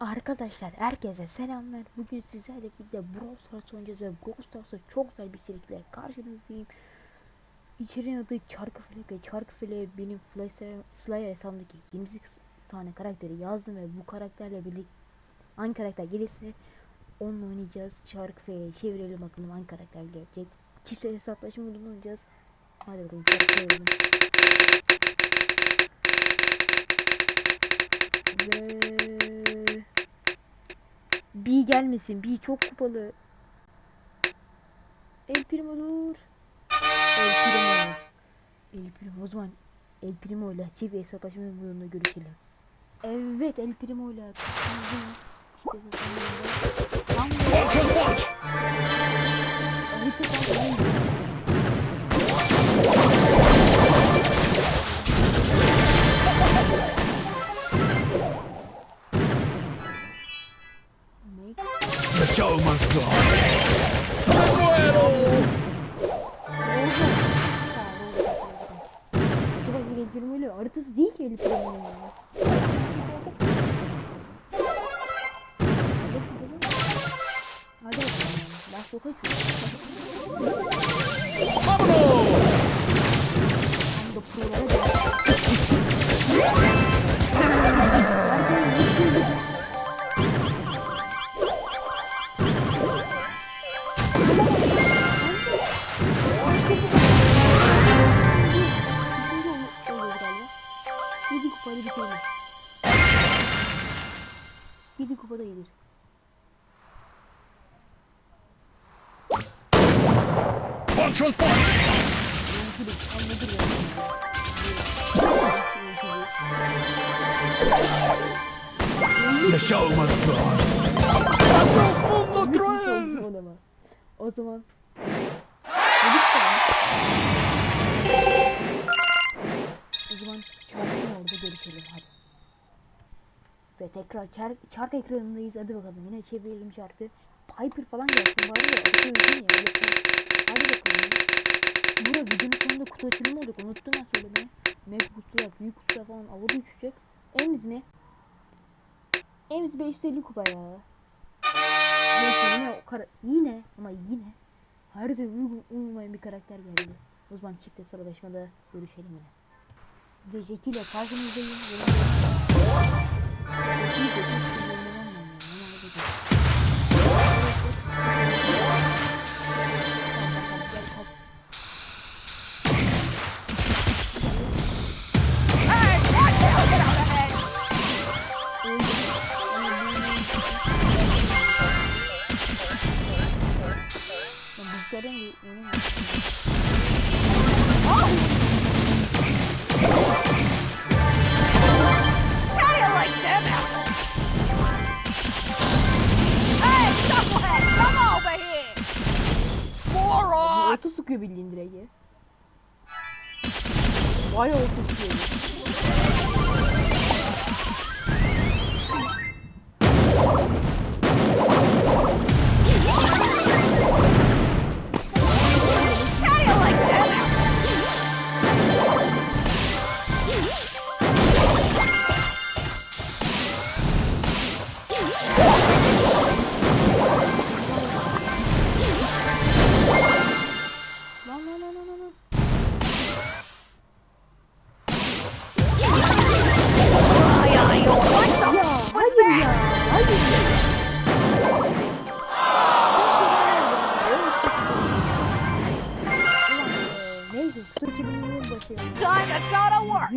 Arkadaşlar herkese selamlar. Bugün sizlerle birlikte Brawl Stars oynayacağız ve Brawl Stars'ta çok güzel bir içerikle karşınızdayım. İçeriğin adı Çarkıfelek ve Çarkıfelek'e benim Flyer- Slayer hesabındaki 28 tane karakteri yazdım ve bu karakterle birlikte hangi karakter gelirse onunla oynayacağız. Çarkıfelek'e çevirelim bakalım hangi karakter gelecek. Çift hesaplaşma modunu oynayacağız. Hadi bakalım Ve B gelmesin. B çok kupalı. El Primo dur. El Primo. El Primo o zaman El Primo ile çift hesaplaşma bölümünde görüşelim. Evet El Primo ile Launch and launch! Haritası değil ki El Primo'nun ya. Hadi bakalım. Ben sokağa çıkıyorum. Tam da kupayla bitirelim. Yedi kupada gelir. Tam nedir ya? The show must go on. Olsun o zaman. Ve tekrar çark, çark ekranındayız. Hadi bakalım yine çevirelim çarkı. Piper falan gelsin bari ya. Uygun ya. Hadi bakalım. ya. Bura videonun sonunda kutu açılımı olacak. Unuttum ben söylemeyi. Mega kutular, büyük kutular falan havada uçacak. Emz mi? Emz 550 kupa ya. Neyse yine o kara yine ama yine harita uygun olmayan bir karakter geldi. O zaman çifte sıralaşmada görüşelim yine. Ve Jackie ile karşınızdayım. Sıkıyor bildiğin direkt ya. Vay orta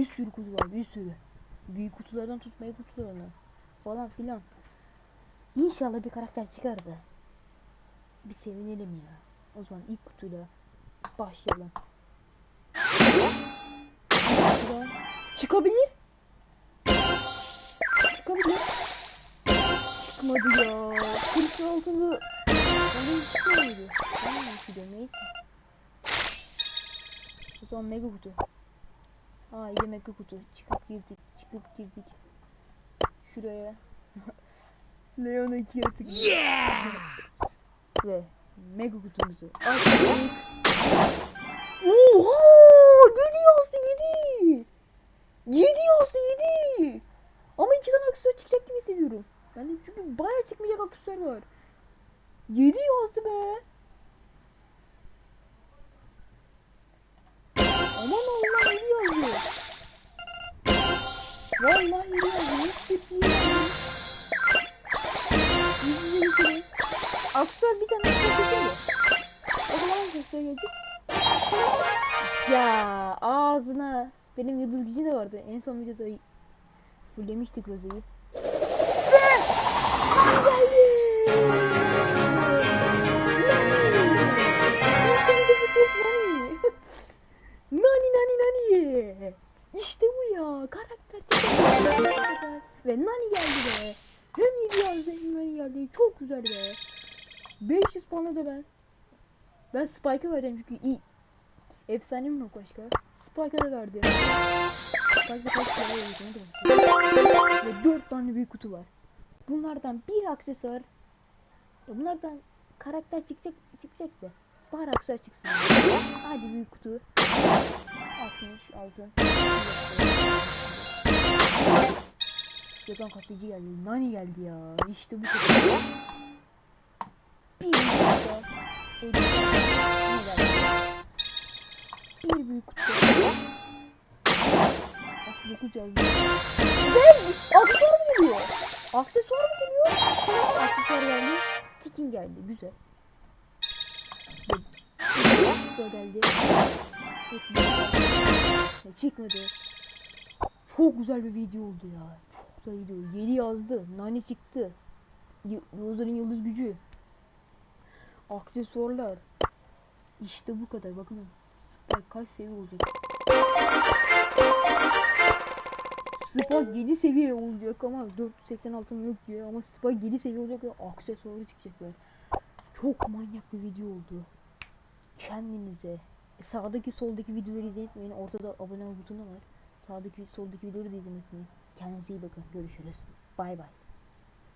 Bir sürü kutu var bir sürü. Büyük kutulardan tutmaya kutularına falan filan. İnşallah bir karakter çıkar da. Bir sevinelim ya. O zaman ilk kutuyla başlayalım. Çıkabilir. Çıkabilir. Çıkmadı ya. Kırıklı altını. Bana hiç çıkmıyordu. Tamam mı? Neyse. O zaman mega kutu. Aa yine mega kutu. Çıkıp girdik. Çıkıp girdik. Şuraya. Leon 2'ye tıkladık. Yeah! Ve mega kutumuzu açtık. Oha! 7 yazdı 7. 7 yazdı 7. Ama iki tane aksiyon çıkacak gibi hissediyorum. Yani çünkü bayağı çıkmayacak aksesuar var. 7 yazdı be. Aman Allah 7 yazdı. Vallahi 7 yazdı. Hiç kötü değil yani. Yüz yüze geçelim. Aksesuar bir tane aksesuar çekiyor. O zaman aksesuar gelecek. Ya ağzına. Benim yıldız gücü de vardı. En son videoda fullemiştik Rose'yi. Nani nani nani. İşte bu ya. Karakter. Ve nani geldi be. Hem yedi yazdı hem nani geldi. Çok güzel be. 500 puanla da ben. Ben Spike'a vereceğim çünkü iyi. Efsanem yok başka. Spike'a da verdi. Spike'da kaç tane verdi? Ve 4 tane büyük kutu var. Bunlardan bir aksesuar. Bunlardan karakter çıkacak çıkacak da. Bari aksesuar çıksın. Hadi büyük kutu. 60 altın. Yakan kasıcı geldi. Nani geldi ya. İşte bu kadar. Bir büyük kutu. geldi? Bir büyük kutu. 9 yazdı. Ve aksesuar mı geliyor? Aksesuar mı geliyor? Aksesuar geldi. Tikin geldi. Güzel. Ve- Bu da geldi. Çıkmadı. Çok güzel bir video oldu ya. Çok güzel video. 7 yazdı. Nani çıktı. Rose'nin yıldız gücü. Aksesuarlar. İşte bu kadar. Bakın. Spike kaç seviye olacak? Spike 7 seviye olacak ama 486 yok diyor ama Spike 7 seviye olacak ve aksesuarı çıkacak böyle. Çok manyak bir video oldu. Kendinize sağdaki soldaki videoları izlemeyin. Ortada abone ol butonu var. Sağdaki soldaki videoları da izlemeyin. Kendinize iyi bakın. Görüşürüz. Bay bay.